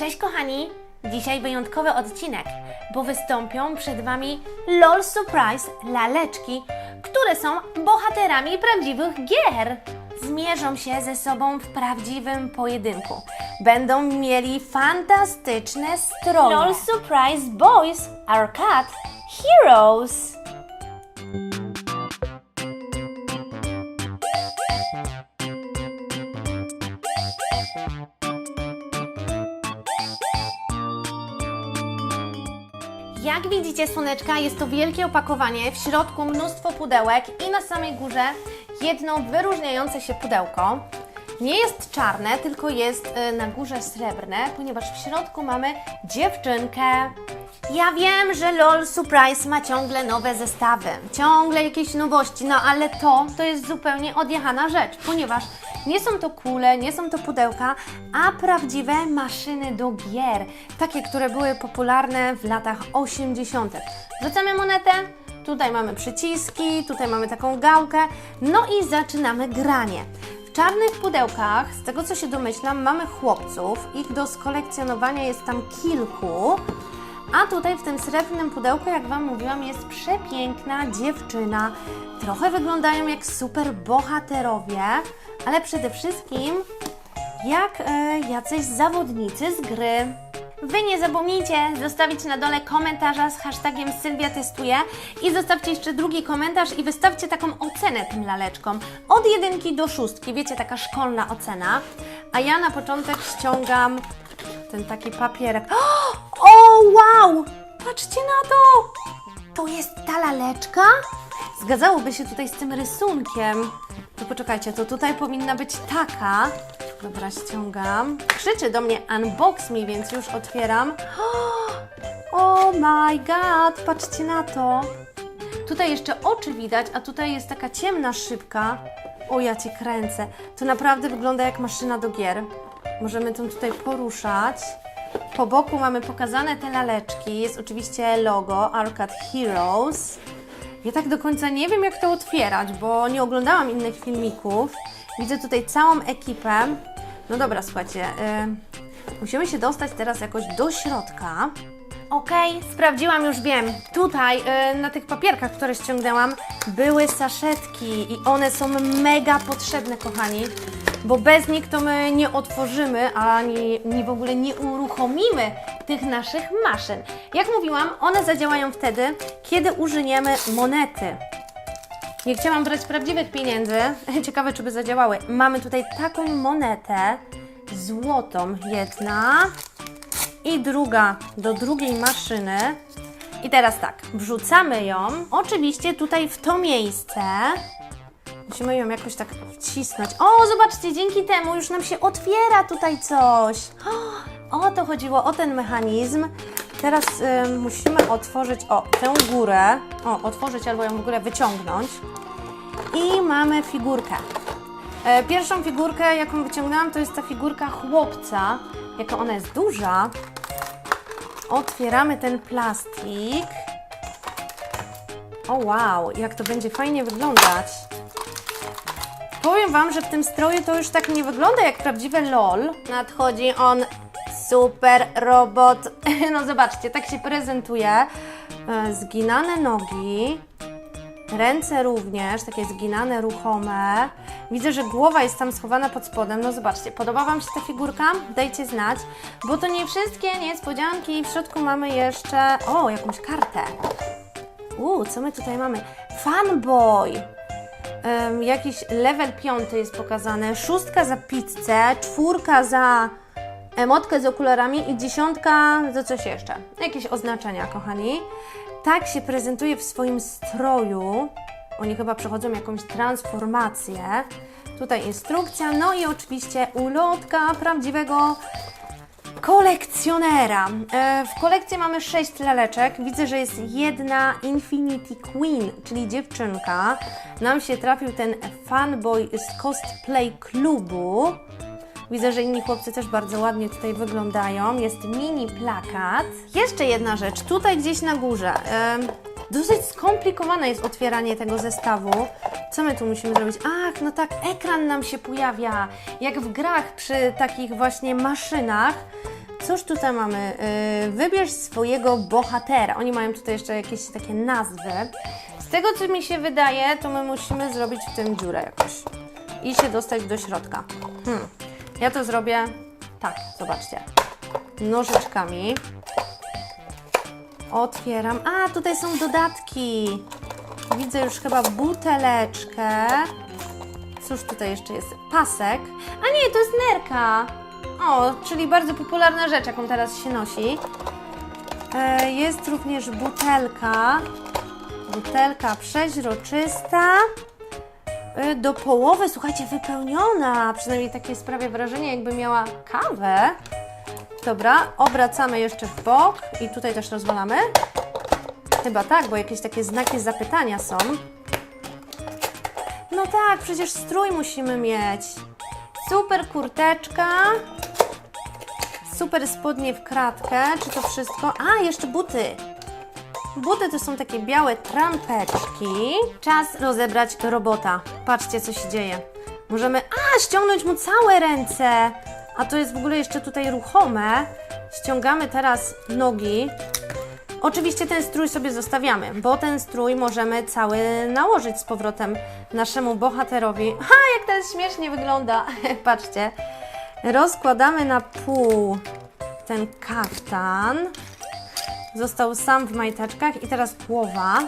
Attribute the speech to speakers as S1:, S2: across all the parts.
S1: Cześć kochani! Dzisiaj wyjątkowy odcinek, bo wystąpią przed Wami LOL Surprise laleczki, które są bohaterami prawdziwych gier. Zmierzą się ze sobą w prawdziwym pojedynku. Będą mieli fantastyczne stroje. LOL Surprise Boys are cat heroes. Jak widzicie, słoneczka, jest to wielkie opakowanie, w środku mnóstwo pudełek i na samej górze jedno wyróżniające się pudełko. Nie jest czarne, tylko jest y, na górze srebrne, ponieważ w środku mamy dziewczynkę. Ja wiem, że LOL Surprise ma ciągle nowe zestawy, ciągle jakieś nowości, no ale to, to jest zupełnie odjechana rzecz, ponieważ nie są to kule, nie są to pudełka, a prawdziwe maszyny do gier, takie, które były popularne w latach 80. Wrzucamy monetę, tutaj mamy przyciski, tutaj mamy taką gałkę, no i zaczynamy granie. W czarnych pudełkach, z tego co się domyślam, mamy chłopców, ich do skolekcjonowania jest tam kilku. A tutaj w tym srebrnym pudełku, jak Wam mówiłam, jest przepiękna dziewczyna. Trochę wyglądają jak super bohaterowie, ale przede wszystkim jak e, jacyś zawodnicy z gry. Wy nie zapomnijcie zostawić na dole komentarza z hashtagiem Sylwia testuje i zostawcie jeszcze drugi komentarz i wystawcie taką ocenę tym laleczkom. Od jedynki do szóstki, wiecie, taka szkolna ocena. A ja na początek ściągam ten taki papierek. O, wow! Patrzcie na to! To jest ta laleczka? Zgadzałoby się tutaj z tym rysunkiem. To poczekajcie, to tutaj powinna być taka. Dobra, ściągam. Krzyczy do mnie unbox me, więc już otwieram. Oh my god, patrzcie na to. Tutaj jeszcze oczy widać, a tutaj jest taka ciemna szybka. O, ja Cię kręcę. To naprawdę wygląda jak maszyna do gier. Możemy tą tutaj poruszać. Po boku mamy pokazane te laleczki. Jest oczywiście logo Arcade Heroes. Ja tak do końca nie wiem, jak to otwierać, bo nie oglądałam innych filmików. Widzę tutaj całą ekipę. No dobra, słuchajcie. y, musimy się dostać teraz jakoś do środka. Okej, sprawdziłam, już wiem. Tutaj y, na tych papierkach, które ściągnęłam, były saszetki i one są mega potrzebne, kochani, bo bez nich to my nie otworzymy, ani nie w ogóle nie uruchomimy tych naszych maszyn. Jak mówiłam, one zadziałają wtedy, kiedy użyjemy monety. Nie chciałam brać prawdziwych pieniędzy. Ciekawe, czy by zadziałały. Mamy tutaj taką monetę, złotą jedna i druga do drugiej maszyny. I teraz tak, wrzucamy ją oczywiście tutaj w to miejsce. Musimy ją jakoś tak wcisnąć. O, zobaczcie, dzięki temu już nam się otwiera tutaj coś. O, o to chodziło, o ten mechanizm. Teraz y, musimy otworzyć, o, tę górę. O, otworzyć albo ją w ogóle wyciągnąć. I mamy figurkę. E, Pierwszą figurkę, jaką wyciągnęłam, to jest ta figurka chłopca. Jaka ona jest duża. Otwieramy ten plastik. O wow, jak to będzie fajnie wyglądać. Powiem Wam, że w tym stroju to już tak nie wygląda jak prawdziwe LOL. Nadchodzi on super robot. No zobaczcie, tak się prezentuje. E, Zginane nogi. Ręce również, takie zginane, ruchome. Widzę, że głowa jest tam schowana pod spodem. No zobaczcie, podoba Wam się ta figurka? Dajcie znać, bo to nie wszystkie niespodzianki. W środku mamy jeszcze, o, jakąś kartę. Uuu, co my tutaj mamy? Fanboy. Ym, jakiś level piąty jest pokazany. Szóstka za pizzę, czwórka za emotkę z okularami i dziesiątka za coś jeszcze. Jakieś oznaczenia, kochani. Tak się prezentuje w swoim stroju. Oni chyba przechodzą jakąś transformację. Tutaj instrukcja, no i oczywiście ulotka prawdziwego kolekcjonera. E, W kolekcji mamy sześć laleczek. Widzę, że jest jedna Infinity Queen, czyli dziewczynka. Nam się trafił ten fanboy z cosplay klubu. Widzę, że inni chłopcy też bardzo ładnie tutaj wyglądają. Jest mini plakat. Jeszcze jedna rzecz, tutaj gdzieś na górze. Dosyć skomplikowane jest otwieranie tego zestawu. Co my tu musimy zrobić? Ach, no tak, ekran nam się pojawia. Jak w grach przy takich właśnie maszynach. cóż tutaj mamy? Yy, wybierz swojego bohatera. Oni mają tutaj jeszcze jakieś takie nazwy. Z tego, co mi się wydaje, to my musimy zrobić w tym dziurę jakoś. I się dostać do środka. Hmm. Ja to zrobię tak, zobaczcie. Nożyczkami. Otwieram. A, tutaj są dodatki. Widzę już chyba buteleczkę. Cóż tutaj jeszcze jest? Pasek. A nie, to jest nerka. O, czyli bardzo popularna rzecz, jaką teraz się nosi. E, jest również butelka. Butelka przeźroczysta. E, do połowy, słuchajcie, wypełniona. Przynajmniej takie sprawia wrażenie, jakby miała kawę. Dobra, obracamy jeszcze w bok i tutaj też rozwalamy. Chyba tak, bo jakieś takie znaki zapytania są. No tak, przecież strój musimy mieć. Super kurteczka. Super spodnie w kratkę. Czy to wszystko? A, jeszcze buty. Buty to są takie białe trampeczki. Czas rozebrać robota. Patrzcie, co się dzieje. Możemy, a, ściągnąć mu całe ręce. A to jest w ogóle jeszcze tutaj ruchome. Ściągamy teraz nogi. Oczywiście ten strój sobie zostawiamy, bo ten strój możemy cały nałożyć z powrotem naszemu bohaterowi. Ha, jak ten śmiesznie wygląda. Patrzcie. Rozkładamy na pół ten kaftan. Został sam w majteczkach i teraz głowa.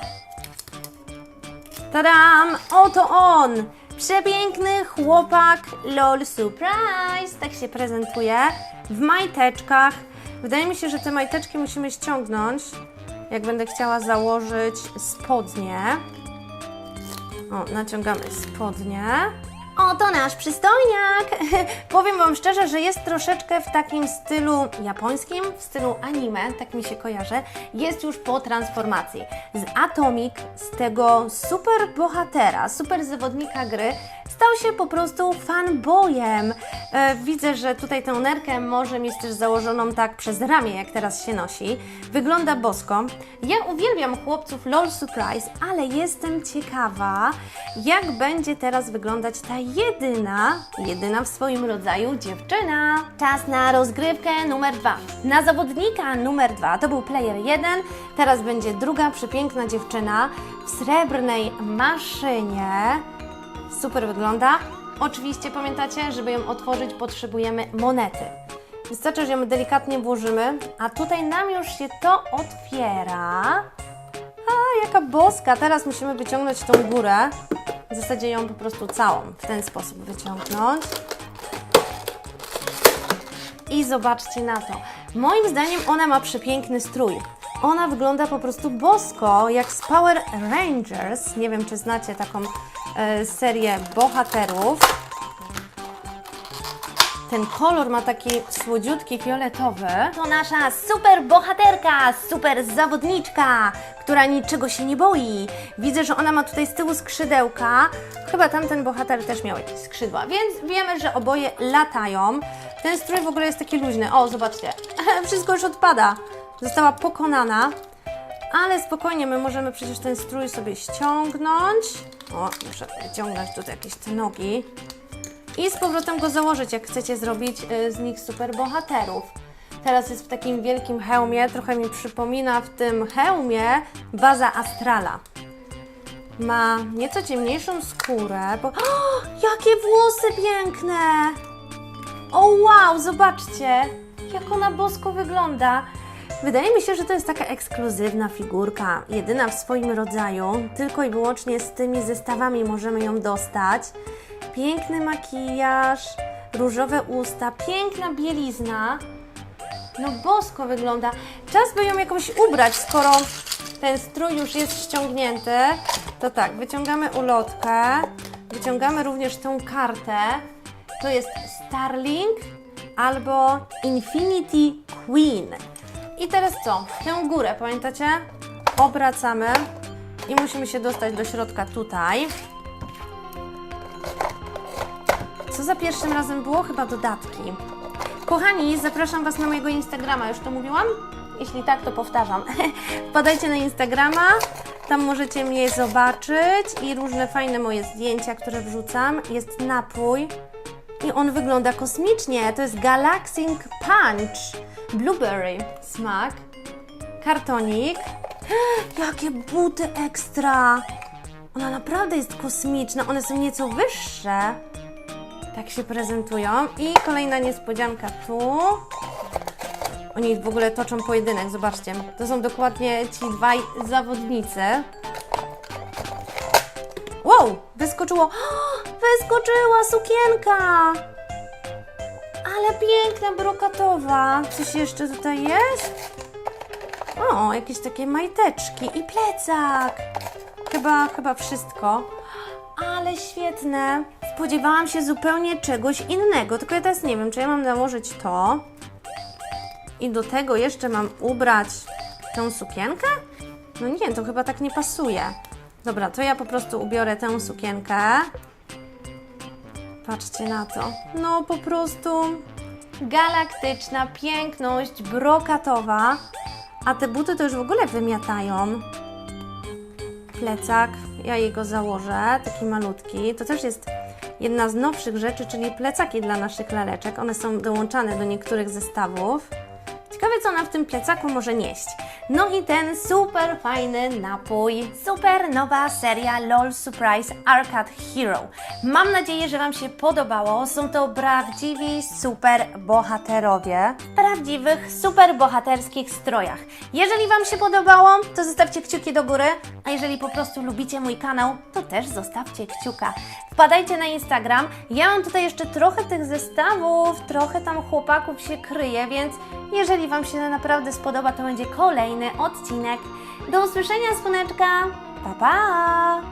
S1: Tadam! Oto on! Przepiękny chłopak LOL Surprise! Tak się prezentuje w majteczkach. Wydaje mi się, że te majteczki musimy ściągnąć, jak będę chciała założyć spodnie. O, naciągamy spodnie. Oto nasz przystojniak! Powiem Wam szczerze, że jest troszeczkę w takim stylu japońskim, w stylu anime, tak mi się kojarzy. Jest już po transformacji. Z Atomic, z tego super bohatera, super zawodnika gry, stał się po prostu fanboyem. E, widzę, że tutaj tę nerkę może mieć też założoną tak przez ramię, jak teraz się nosi. Wygląda bosko. Ja uwielbiam chłopców LOL Surprise, ale jestem ciekawa, jak będzie teraz wyglądać ta jedyna, jedyna w swoim rodzaju dziewczyna. Czas na rozgrywkę numer dwa. Na zawodnika numer dwa to był player jeden, teraz będzie druga przepiękna dziewczyna w srebrnej maszynie. Super wygląda. Oczywiście pamiętacie, żeby ją otworzyć potrzebujemy monety. Wystarczy, że ją delikatnie włożymy, a tutaj nam już się to otwiera. A, jaka boska! Teraz musimy wyciągnąć tą górę. W zasadzie ją po prostu całą w ten sposób wyciągnąć. I zobaczcie na to. Moim zdaniem ona ma przepiękny strój. Ona wygląda po prostu bosko, jak z Power Rangers. Nie wiem, czy znacie taką e, serię bohaterów. Ten kolor ma taki słodziutki, fioletowy. To nasza super bohaterka, super zawodniczka, która niczego się nie boi. Widzę, że ona ma tutaj z tyłu skrzydełka. Chyba tamten bohater też miał jakieś skrzydła, więc wiemy, że oboje latają. Ten strój w ogóle jest taki luźny. O, zobaczcie, wszystko już odpada. Została pokonana. Ale spokojnie, my możemy przecież ten strój sobie ściągnąć. O, muszę wyciągnąć tutaj jakieś te nogi. I z powrotem go założyć, jak chcecie zrobić y, z nich super bohaterów. Teraz jest w takim wielkim hełmie, trochę mi przypomina w tym hełmie baza Astrala. Ma nieco ciemniejszą skórę, bo... O, jakie włosy piękne! O wow, zobaczcie, jak ona bosko wygląda. Wydaje mi się, że to jest taka ekskluzywna figurka, jedyna w swoim rodzaju. Tylko i wyłącznie z tymi zestawami możemy ją dostać. Piękny makijaż, różowe usta, piękna bielizna. No bosko wygląda. Czas by ją jakoś ubrać, skoro ten strój już jest ściągnięty. To tak, wyciągamy ulotkę, wyciągamy również tą kartę. To jest Starling albo Infinity Queen. I teraz co? Tę górę, pamiętacie? Obracamy i musimy się dostać do środka tutaj. Co za pierwszym razem było? Chyba dodatki. Kochani, zapraszam Was na mojego Instagrama, już to mówiłam? Jeśli tak, to powtarzam. Wpadajcie na Instagrama, tam możecie mnie zobaczyć i różne fajne moje zdjęcia, które wrzucam. Jest napój i on wygląda kosmicznie. To jest Galaxing Punch. blueberry smak, kartonik. Jakie buty ekstra! Ona naprawdę jest kosmiczna, one są nieco wyższe. Tak się prezentują. I kolejna niespodzianka tu. Oni w ogóle toczą pojedynek, zobaczcie. To są dokładnie ci dwaj zawodnicy. Wow, wyskoczyło. Wyskoczyła sukienka! Ale piękna, brokatowa. Coś jeszcze tutaj jest? O, jakieś takie majteczki i plecak. Chyba, chyba wszystko. Ale świetne. Spodziewałam się zupełnie czegoś innego, tylko ja teraz nie wiem, czy ja mam nałożyć to i do tego jeszcze mam ubrać tę sukienkę? No nie, to chyba tak nie pasuje. Dobra, to ja po prostu ubiorę tę sukienkę. Patrzcie na to. No po prostu galaktyczna piękność brokatowa. A te buty to już w ogóle wymiatają. Plecak, ja jego założę, taki malutki. To też jest jedna z nowszych rzeczy, czyli plecaki dla naszych laleczek. One są dołączane do niektórych zestawów. Ciekawe, co ona w tym plecaku może nieść. No i ten super fajny napój. Super nowa seria LOL Surprise Arcade Hero. Mam nadzieję, że Wam się podobało. Są to prawdziwi super bohaterowie w prawdziwych super bohaterskich strojach. Jeżeli Wam się podobało, to zostawcie kciuki do góry, a jeżeli po prostu lubicie mój kanał, to też zostawcie kciuka. Wpadajcie na Instagram. Ja mam tutaj jeszcze trochę tych zestawów, trochę tam chłopaków się kryje, więc jeżeli Wam się naprawdę spodoba, to będzie kolejny odcinek. Do usłyszenia, słoneczka! Pa, pa!